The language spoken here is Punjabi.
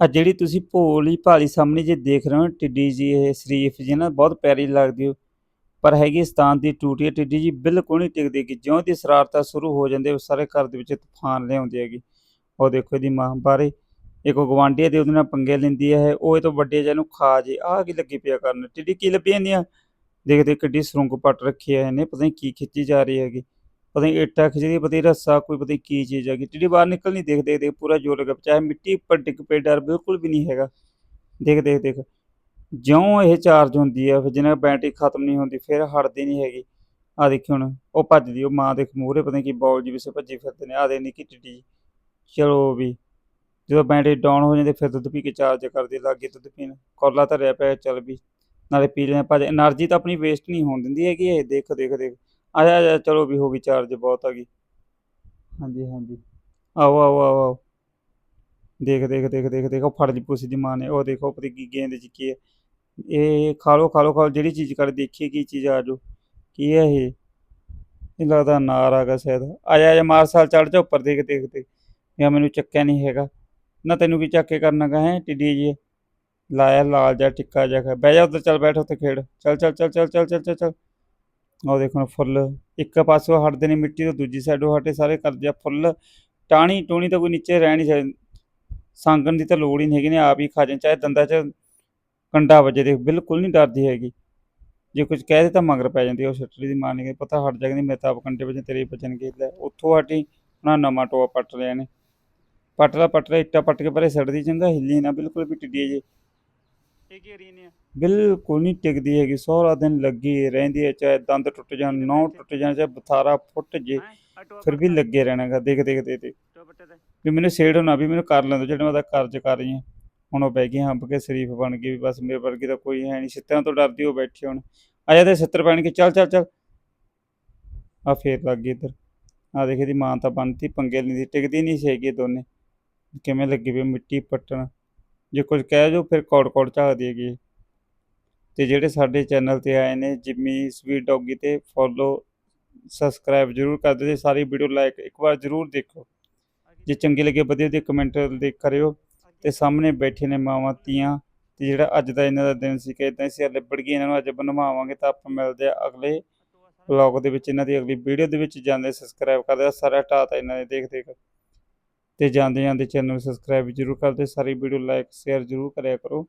ਆ ਜਿਹੜੀ ਤੁਸੀਂ ਭੋਲੀ ਭਾਲੀ ਸਾਹਮਣੇ ਜੇ ਦੇਖ ਰਹੇ ਹੋ, ਟਿੱਡੀ ਜੀ, ਇਹ ਸ਼ਰੀਫ ਜੀ ਨਾ ਬਹੁਤ ਪਿਆਰੀ ਲੱਗਦੀ ਹੋ ਪਰ ਹੈਗੀ ਸਤਾਨ ਦੀ ਟੂਟੀ ਹੈ ਟਿੱਡੀ ਜੀ ਬਿਲਕੁਲ ਨਹੀਂ ਟਿਕਦੀ ਕਿ ਜਿਉਂ ਦੀ ਸ਼ਰਾਰਤਾਂ ਸ਼ੁਰੂ ਹੋ ਜਾਂਦੇ, ਉਹ ਸਾਰੇ ਘਰ ਦੇ ਵਿੱਚ ਤੂਫਾਨ ਲਿਆਉਂਦੀ ਹੈਗੀ। ਉਹ ਦੇਖੋ ਇਹਦੀ ਮਾਂ ਬਾਰੇ, ਇੱਕ ਗਵਾਂਢੀ ਦੇ ਉਹਦੇ ਨਾਲ ਪੰਗੇ ਲੈਂਦੀ ਹੈ, ਉਹ ਇਹ ਤੋਂ ਵੱਡੇ ਜਿਹੇ ਨੂੰ ਖਾ ਜੇ, ਆਹ ਕੀ ਲੱਗੀ ਪਿਆ ਕਰਨ? ਟਿੱਡੀ ਕੀ ਲੱਭੀ ਜਾਂਦੀਆਂ ਦੇਖਦੇ ਕਿੱਡੀ ਸੁਰੰਗ ਪੱਟ ਰੱਖੀ ਹੈ ਇਹਨੇ, ਪਤਾ ਨਹੀਂ ਕੀ ਖਿੱਚੀ ਜਾ ਰਹੀ ਹੈਗੀ। ਪਤਾ ਨਹੀਂ ਇੱਟਾ ਖਿਚਦੀ, ਪਤਾ ਨਹੀਂ ਰੱਸਾ ਕੋਈ, ਪਤਾ ਨਹੀਂ ਕੀ ਚੀਜ਼ ਹੈਗੀ ਟਿੱਡੀ ਬਾਹਰ ਨਿਕਲ ਨਹੀਂ ਦੇਖ ਦੇਖ ਦੇਖ, ਪੂਰਾ ਜ਼ੋਰ ਲੱਗਾ ਚਾਹੇ ਮਿੱਟੀ ਉੱਪਰ ਡਿੱਗ ਪਏ, ਡਰ ਬਿਲਕੁਲ ਵੀ ਨਹੀਂ ਹੈਗਾ। ਦੇਖ ਦੇਖ ਦੇਖ। ਜਿਉਂ ਇਹ ਚਾਰਜ ਹੁੰਦੀ ਆ, ਫਿਰ ਜਿਹਨਾਂ ਬੈਟਰੀ ਖਤਮ ਨਹੀਂ ਹੁੰਦੀ, ਫਿਰ ਹਟਦੀ ਨਹੀਂ ਹੈਗੀ। ਆ ਦੇਖੀ ਹੁਣ, ਉਹ ਭੱਜਦੀ ਉਹ ਮਾਂ ਦੇ ਮੂਹਰੇ ਪਤਾ ਨਹੀਂ ਕੀ ਬੌਲ ਜੀ ਵਿਸੇ ਭੱਜੀ ਫਿਰਦੇ ਨੇ ਆ ਦੇ ਨਿੱਕੀ ਟਿੱਡੀ ਚਲੋ ਵੀ, ਜਦੋਂ ਬੈਟਰੀ ਡਾਊਨ ਹੋ ਜਾਂਦੀ, ਫਿਰ ਦੁੱਧ ਪੀ ਕੇ ਚਾਰਜ ਕਰਦੀ, ਲੱਗੇ ਦੁੱਧ ਪੀਣ, ਕੋਲਾ ਧਰਿਆ ਪਿਆ, ਚੱਲ ਵੀ। ਨਾਲੇ ਪੀ ਲੈਣਾ ਭਾਜ એનર્ਜੀ ਤਾਂ ਆਪਣੀ ਵੇਸਟ ਨਹੀਂ ਹੋਣ ਦਿੰਦੀ ਹੈਗੀ, ਇਹ ਦੇਖ ਦੇਖ ਦੇਖ। ਆਇਆ ਆਇਆ ਚਲੋ ਵੀ ਹੋ ਗਈ ਚਾਰਜ ਬਹੁਤ ਆ ਗਈ। ਹਾਂਜੀ ਹਾਂਜੀ। ਆਓ ਆਓ ਆਓ ਆਓ। ਦੇਖ ਦੇਖ ਦੇਖ ਦੇਖ ਦੇਖੋ ਫਰਜ ਪੂਸੀ ਦੀ ਮਾਂ ਨੇ ਉਹ ਦੇਖੋ ਪਤਾ ਕੀ ਗੇਂਦ ਚ ਕੀ ਹੈ। ਇਹ ਖਾ ਲੋ ਖਾ ਲੋ ਖਾ ਲੋ ਜਿਹੜੀ ਚੀਜ਼ ਕਰ ਦੇਖੀ ਕੀ ਚੀਜ਼ ਆ ਜੋ ਕੀ ਹੈ ਇਹ? ਇਹ ਲੱਗਦਾ ਨਾਰ ਆਗਾ ਸ਼ਾਇਦ। ਆਇਆ ਆਇਆ ਮਾਰਸਾਲ ਚੜ ਜਾ ਉੱਪਰ ਦੇਖ ਦੇਖ ਦੇਖ। ਯਾ ਮੈਨੂੰ ਚੱਕਿਆ ਨਹੀਂ ਹੈਗਾ। ਨਾ ਤੈਨੂੰ ਕੀ ਚੱਕੇ ਕਰਨਾ ਗਾ ਹੈ ਟਿੱਡੀ ਜੀ। ਲਾਇਆ ਲਾਲ ਜਾ ਟਿੱਕਾ ਜਾ ਬਹਿ ਜਾ ਉੱਧਰ ਚੱਲ ਬੈਠ ਉੱਥੇ ਖੇਡ। ਚੱਲ ਚੱਲ ਚੱਲ ਚੱਲ ਚੱਲ ਚੱਲ ਚੱਲ ਚੱਲ। ਉਹ ਦੇਖੋ ਨਾ ਫੁੱਲ, ਇੱਕ ਪਾਸੋਂ ਹਟਦੇ ਨੇ ਮਿੱਟੀ ਤੋਂ ਦੂਜੀ ਸਾਈਡੋਂ ਹਟੇ ਸਾਰੇ ਕਰਦੇ ਆ ਫੁੱਲ। ਟਾਣੀ ਟੂਣੀ ਤਾਂ ਕੋਈ ਨੀਚੇ ਰਹਿ ਨਹੀਂ ਸਕਦੀ। ਸੰਗਣ ਦੀ ਤਾਂ ਲੋੜ ਹੀ ਨਹੀਂ ਹੈਗੀ ਨੇ, ਆਪ ਹੀ ਖਾ ਜਾਣ, ਚਾਹੇ ਦੰਦਾਂ 'ਚ ਕੰਡਾ ਵੱਜੇ ਦੇ ਬਿਲਕੁਲ ਨਹੀਂ ਡਰਦੀ ਹੈਗੀ। ਜੇ ਕੁਝ ਕਹਿ ਦੇ ਤਾਂ ਮਗਰ ਪੈ ਜਾਂਦੀ ਉਹ ਛੱਟੜੀ ਦੀ ਮਾਂ ਨੇ ਪਤਾ ਹਟ ਜਾਂਦੀ ਮੈਂ ਤਾਂ ਆਪ ਕੰਡੇ ਵਿੱਚ ਤੇਰੇ ਹੀ ਬਚਣਗੇ ਲੈ, ਉੱਥੋਂ ਹਟੀ ਉਹਨਾਂ ਨਵਾਂ ਟੋਆ ਪੱਟ ਲਿਆ ਨੇ ਪੱਟ ਲਾ ਪੱਟ ਲਾ, ਇੱਟਾਂ ਪੱਟ ਕੇ ਪਰੇ ਛੱਡਦੀ ਚੰਗਾ ਹਿੱਲੀ ਨਾ, ਬਿਲਕੁਲ ਵੀ ਟਿੱਡੀ ਜੇ ਰਹੀ ਬਿਲਕੁਲ ਨਹੀਂ ਟਿਕਦੀ ਹੈਗੀ ਸਾਰਾ ਦਿਨ ਲੱਗੀ ਰਹਿੰਦੀ ਹੈ ਚਾਹੇ ਦੰਦ ਟੁੱਟ ਜਾਣ ਨੌ ਟੁੱਟ ਜਾਣ ਚਾਹੇ ਬਥਾਰਾ ਫੁੱਟ ਜੇ ਫਿਰ ਵੀ ਲੱਗੇ ਰਹਿਣਾਗਾ ਦੇਖ ਦੇਖ ਦੇ ਤੇ। ਵੀ ਮੈਨੂੰ ਸੇੜ ਹੋਣਾ ਵੀ ਮੈਨੂੰ ਕਰ ਲੈਂਦੋ ਜਿਹੜਾ ਮੈਂ ਕਰਜ ਕਰ ਰਹੀ ਹਾਂ। ਹੁਣ ਉਹ ਬਹਿ ਗਈ ਹੰਪ ਕੇ ਸ਼ਰੀਫ ਬਣ ਗਈ ਵੀ ਬਸ ਮੇਰੇ ਵਰਗੀ ਤਾਂ ਕੋਈ ਹੈ ਨਹੀਂ ਸਿੱਤਿਆਂ ਤੋਂ ਡਰਦੀ ਉਹ ਬੈਠੀ ਹੁਣ। ਆ ਜਾ ਤੇ ਸਿੱਤਰ ਪੈਣ ਕੇ ਚੱਲ ਚੱਲ ਚੱਲ। ਆ ਫੇਰ ਲੱਗ ਗਈ ਇੱਧਰ। ਆ ਦੇਖ ਇਹਦੀ ਮਾਂ ਤਾਂ ਬਣਤੀ ਪੰਗੇ ਲੈਂਦੀ ਟਿਕਦੀ ਨਹੀਂ ਸੀ ਹੈਗੀ ਇਹ ਦੋਨੇ। ਕਿਵੇਂ ਲੱਗੀ ਵੀ ਮਿੱਟੀ ਪੱਟਣ। ਜੇ ਕੁਝ ਕਹਿ ਜੋ ਫਿਰ ਕੌੜ ਕੌੜ ਝਾਕਦੀ ਹੈਗੀ ਇਹ। ਤੇ ਜਿਹੜੇ ਸਾਡੇ ਚੈਨਲ ਤੇ ਆਏ ਨੇ, ਜਿੰਮੀ ਸਵੀਟ ਡੌਗੀ ਤੇ ਫੋਲੋ ਸਬਸਕ੍ਰਾਈਬ ਜਰੂਰ ਕਰ ਦਿਓ ਤੇ ਸਾਰੀ ਵੀਡੀਓ ਲਾਈਕ ਇੱਕ ਵਾਰ ਜਰੂਰ ਦੇਖੋ। ਜੇ ਚੰਗੀ ਲੱਗੇ ਵਧੀਆ ਦੇ ਕਮੈਂਟ ਦੇ ਕਰਿਓ ਤੇ ਸਾਹਮਣੇ ਬੈਠੇ ਨੇ ਮਾਵਾਂ ਤੀਆਂ ਤੇ ਜਿਹੜਾ ਅੱਜ ਦਾ ਇਹਨਾਂ ਦਾ ਦਿਨ ਸੀ ਕਿ ਇਦਾਂ ਅਸੀਂ ਲਿਬੜ ਗਈ ਇਹਨਾਂ ਨੂੰ ਅੱਜ ਬਣਵਾਵਾਂਗੇ ਤਾਂ ਆਪਾਂ ਮਿਲਦੇ ਆ ਅਗਲੇ ਵਲੌਗ ਦੇ ਵਿੱਚ। ਇਹਨਾਂ ਦੀ ਅਗਲੀ ਵੀਡੀਓ ਦੇ ਵਿੱਚ ਜਾਂਦੇ ਸਬਸਕ੍ਰਾਈਬ ਕਰਦੇ ਸਾਰਾ ਹਟਾਤਾ ਇਹਨਾਂ ਨੇ ਦੇਖ ਦੇਖ। ਤੇ ਜਾਂਦੇ ਜਾਂਦੇ ਚੈਨਲ ਨੂੰ ਸਬਸਕ੍ਰਾਈਬ ਜਰੂਰ ਕਰਦੇ ਸਾਰੀ ਵੀਡੀਓ ਲਾਈਕ ਸ਼ੇਅਰ ਜਰੂਰ ਕਰਿਆ ਕਰੋ।